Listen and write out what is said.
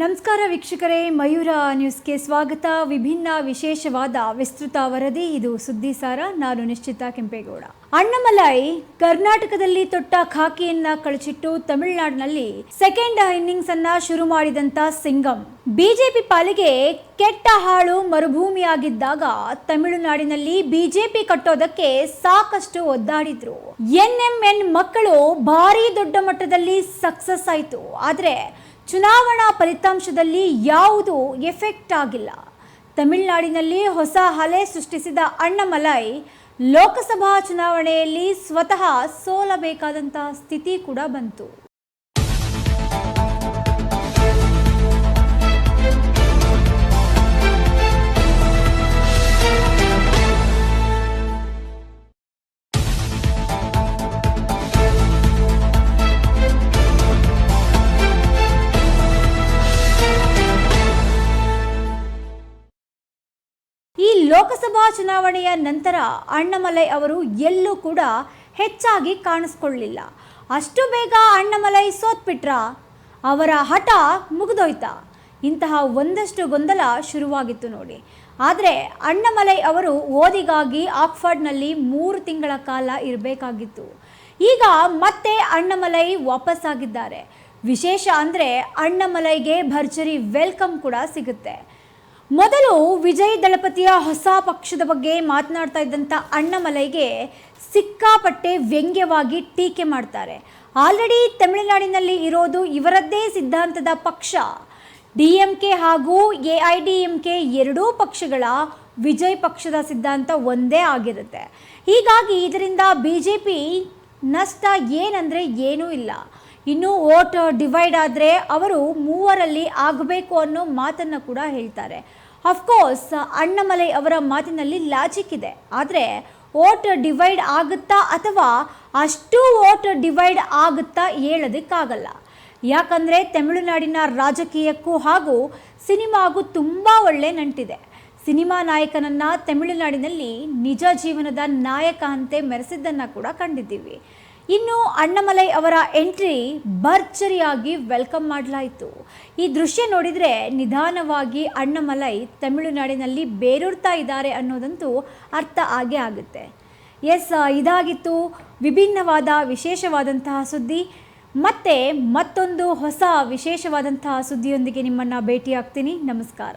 ನಮಸ್ಕಾರ ವೀಕ್ಷಕರೇ, ಮಯೂರ ನ್ಯೂಸ್ಗೆ ಸ್ವಾಗತ. ವಿಭಿನ್ನ ವಿಶೇಷವಾದ ವಿಸ್ತೃತ ವರದಿ, ಇದು ಸುದ್ದಿಸಾರ ನಾನು ನಿಶ್ಚಿತ ಕೆಂಪೇಗೌಡ. ಅಣ್ಣಮಲೈ ಕರ್ನಾಟಕದಲ್ಲಿ ತೊಟ್ಟ ಖಾಕಿಯನ್ನ ಕಳಚಿಟ್ಟು ತಮಿಳುನಾಡಿನಲ್ಲಿ ಸೆಕೆಂಡ್ ಇನ್ನಿಂಗ್ಸ್ ಅನ್ನ ಶುರು ಮಾಡಿದಂತ ಸಿಂಗಂ. ಬಿಜೆಪಿ ಪಾಲಿಗೆ ಕೆಟ್ಟ ಹಾಳು ಮರುಭೂಮಿಯಾಗಿದ್ದಾಗ ತಮಿಳುನಾಡಿನಲ್ಲಿ ಬಿಜೆಪಿ ಕಟ್ಟೋದಕ್ಕೆ ಸಾಕಷ್ಟು ಒದ್ದಾಡಿದ್ರು. ಎನ್ಎಂಎನ್ ಮಕ್ಕಳು ಭಾರಿ ದೊಡ್ಡ ಮಟ್ಟದಲ್ಲಿ ಸಕ್ಸಸ್ ಆಯಿತು. ಆದರೆ ಚುನಾವಣಾ ಫಲಿತಾಂಶದಲ್ಲಿ ಯಾವುದು ಎಫೆಕ್ಟ್ ಆಗಿಲ್ಲ. ತಮಿಳುನಾಡಿನಲ್ಲಿ ಹೊಸ ಹಲೆ ಸೃಷ್ಟಿಸಿದ ಅಣ್ಣಮಲೈ, ಲೋಕಸಭಾ ಚುನಾವಣೆಯಲ್ಲಿ ಸ್ವತಃ ಸೋಲಬೇಕಾದಂತಹ ಸ್ಥಿತಿ ಕೂಡ ಬಂತು. ಲೋಕಸಭಾ ಚುನಾವಣೆಯ ನಂತರ ಅಣ್ಣಮಲೈ ಅವರು ಎಲ್ಲೂ ಕೂಡ ಹೆಚ್ಚಾಗಿ ಕಾಣಿಸ್ಕೊಳ್ಳಿಲ್ಲ. ಅಷ್ಟು ಬೇಗ ಅಣ್ಣಮಲೈ ಸೋತ್ಬಿಟ್ರ? ಅವರ ಹಠ ಮುಗಿದೋಯ್ತಾ? ಇಂತಹ ಒಂದಷ್ಟು ಗೊಂದಲ ಶುರುವಾಗಿತ್ತು ನೋಡಿ. ಆದರೆ ಅಣ್ಣಮಲೈ ಅವರು ಓದಿಗಾಗಿ ಆಕ್ಫರ್ಡ್ನಲ್ಲಿ ಮೂರು ತಿಂಗಳ ಕಾಲ ಇರಬೇಕಾಗಿತ್ತು. ಈಗ ಮತ್ತೆ ಅಣ್ಣಮಲೈ ವಾಪಸ್ಸಾಗಿದ್ದಾರೆ. ವಿಶೇಷ ಅಂದರೆ ಅಣ್ಣಮಲೈಗೆ ಭರ್ಜರಿ ವೆಲ್ಕಮ್ ಕೂಡ ಸಿಗುತ್ತೆ. ಮೊದಲು ವಿಜಯ್ ದಳಪತಿಯ ಹೊಸ ಪಕ್ಷದ ಬಗ್ಗೆ ಮಾತನಾಡ್ತಾ ಇದ್ದಂಥ ಅಣ್ಣಮಲೈಗೆ ಸಿಕ್ಕಾಪಟ್ಟೆ ವ್ಯಂಗ್ಯವಾಗಿ ಟೀಕೆ ಮಾಡ್ತಾರೆ. ಆಲ್ರೆಡಿ ತಮಿಳುನಾಡಿನಲ್ಲಿ ಇರೋದು ಇವರದ್ದೇ ಸಿದ್ಧಾಂತದ ಪಕ್ಷ. ಡಿ ಎಂ ಕೆ ಹಾಗೂ A I D M K ಎರಡೂ ಪಕ್ಷಗಳ ವಿಜಯ್ ಪಕ್ಷದ ಸಿದ್ಧಾಂತ ಒಂದೇ ಆಗಿರುತ್ತೆ. ಹೀಗಾಗಿ ಇದರಿಂದ ಬಿ ಜೆ ಪಿ ನಷ್ಟ ಏನಂದರೆ ಏನೂ ಇಲ್ಲ. ಇನ್ನು ಓಟ್ ಡಿವೈಡ್ ಆದರೆ ಅವರು ಮೂವರಲ್ಲಿ ಆಗಬೇಕು ಅನ್ನೋ ಮಾತನ್ನು ಕೂಡ ಹೇಳ್ತಾರೆ. ಅಫ್ಕೋರ್ಸ್ ಅಣ್ಣಮಲೈ ಅವರ ಮಾತಿನಲ್ಲಿ ಲಾಜಿಕ್ ಇದೆ. ಆದರೆ ಓಟ್ ಡಿವೈಡ್ ಆಗುತ್ತಾ ಅಥವಾ ಅಷ್ಟು ಓಟ್ ಡಿವೈಡ್ ಆಗುತ್ತಾ ಹೇಳೋದಕ್ಕಾಗಲ್ಲ. ಯಾಕಂದರೆ ತಮಿಳುನಾಡಿನ ರಾಜಕೀಯಕ್ಕೂ ಹಾಗೂ ಸಿನಿಮಾಗೂ ತುಂಬ ಒಳ್ಳೆ ನಂಟಿದೆ. ಸಿನಿಮಾ ನಾಯಕನನ್ನು ತಮಿಳುನಾಡಿನಲ್ಲಿ ನಿಜ ಜೀವನದ ನಾಯಕ ಅಂತೆ ಮೆರೆಸಿದ್ದನ್ನು ಕೂಡ ಕಂಡಿದ್ದೀವಿ. ಇನ್ನು ಅಣ್ಣಮಲೈ ಅವರ ಎಂಟ್ರಿ ಭರ್ಜರಿಯಾಗಿ ವೆಲ್ಕಮ್ ಮಾಡಲಾಯಿತು. ಈ ದೃಶ್ಯ ನೋಡಿದರೆ ನಿಧಾನವಾಗಿ ಅಣ್ಣಮಲೈ ತಮಿಳುನಾಡಿನಲ್ಲಿ ಬೇರೂರ್ತಾ ಇದ್ದಾರೆ ಅನ್ನೋದಂತೂ ಅರ್ಥ ಆಗೇ ಆಗುತ್ತೆ. ಎಸ್, ಇದಾಗಿತ್ತು ವಿಭಿನ್ನವಾದ ವಿಶೇಷವಾದಂತಹ ಸುದ್ದಿ. ಮತ್ತೆ ಮತ್ತೊಂದು ಹೊಸ ವಿಶೇಷವಾದಂತಹ ಸುದ್ದಿಯೊಂದಿಗೆ ನಿಮ್ಮನ್ನು ಭೇಟಿಯಾಗ್ತೀನಿ. ನಮಸ್ಕಾರ.